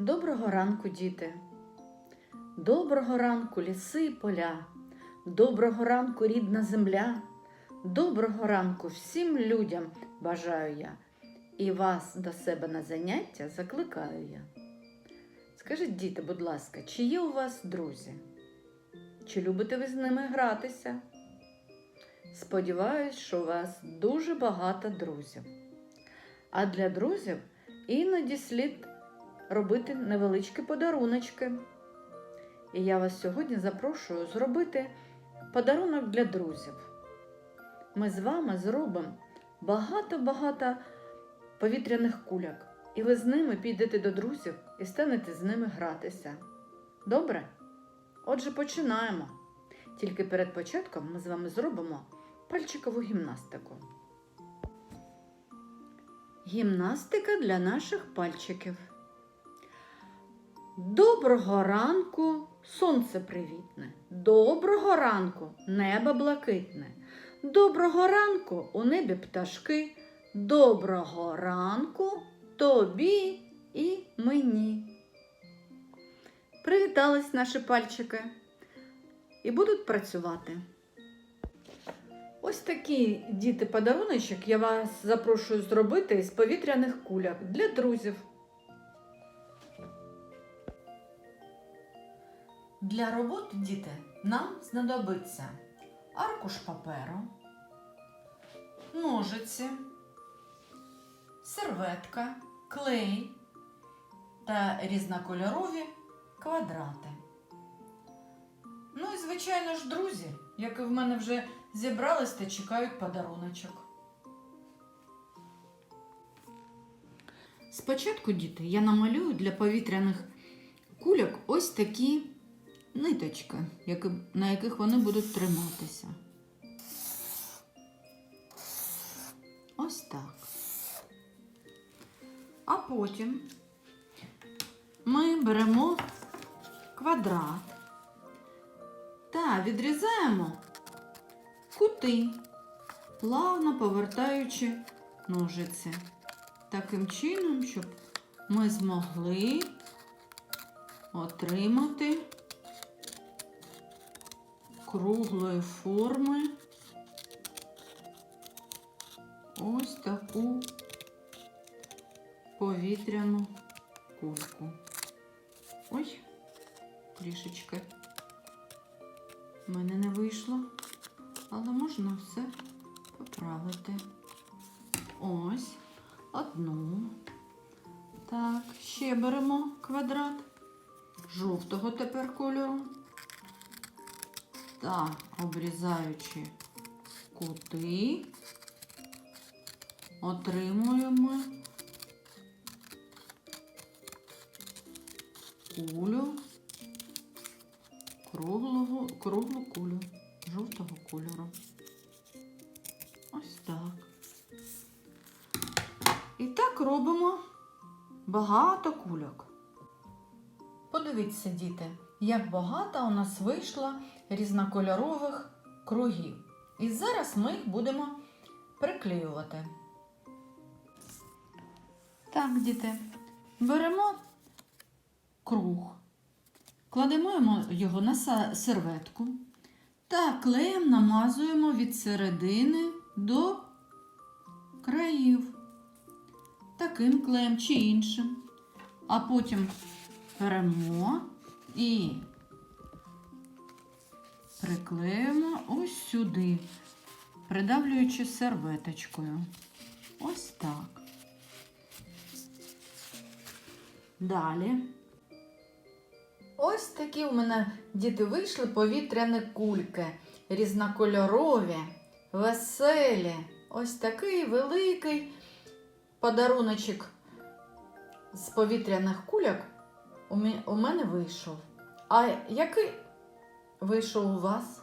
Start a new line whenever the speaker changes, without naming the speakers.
Доброго ранку, діти. Доброго ранку, ліси і поля. Доброго ранку, рідна земля. Доброго ранку всім людям бажаю я. І вас до себе на заняття закликаю я. Скажіть, діти, будь ласка, чи є у вас друзі? Чи любите ви з ними гратися? Сподіваюсь, що у вас дуже багато друзів. А для друзів іноді слід робити невеличкі подаруночки. І я вас сьогодні запрошую зробити подарунок для друзів. Ми з вами зробимо багато-багато повітряних куляк, і ви з ними підете до друзів і станете з ними гратися. Добре? Отже, починаємо. Тільки перед початком ми з вами зробимо пальчикову гімнастику. Гімнастика для наших пальчиків. Доброго ранку, сонце привітне. Доброго ранку, небо блакитне. Доброго ранку у небі пташки. Доброго ранку тобі і мені. Привітались наші пальчики і будуть працювати. Ось такі діти подаруночок я вас запрошую зробити з повітряних куляк для друзів. Для роботи, діти, нам знадобиться аркуш паперу, ножиці, серветка, клей та різнокольорові квадрати. Ну і, звичайно ж, друзі, які в мене вже зібрались та чекають подаруночок. Спочатку, діти, я намалюю для повітряних кульок ось такі ниточки, на яких вони будуть триматися. Ось так. А потім ми беремо квадрат та відрізаємо кути, плавно повертаючи ножиці. Таким чином, щоб ми змогли отримати круглої форми ось таку повітряну кульку. Ой, трішечки в мене не вийшло, але можна все поправити. Ось одну. Так, ще беремо квадрат жовтого тепер кольору. Та обрізаючи кути, отримуємо кулю, круглого, круглу кулю жовтого кольору. Ось так. І так робимо багато кульок. Подивіться, діти, як багато у нас вийшло різнокольорових кругів. І зараз ми їх будемо приклеювати. Так, діти, беремо круг, кладемо його на серветку та клеєм намазуємо від середини до країв. Таким клеєм чи іншим. А потім беремо і приклеїмо ось сюди, придавлюючи серветочкою. Ось так. Далі. Ось такі у мене діти вийшли повітряні кульки. Різнокольорові, веселі. Ось такий великий подаруночок з повітряних кульок у мене вийшов. А який вийшов у вас?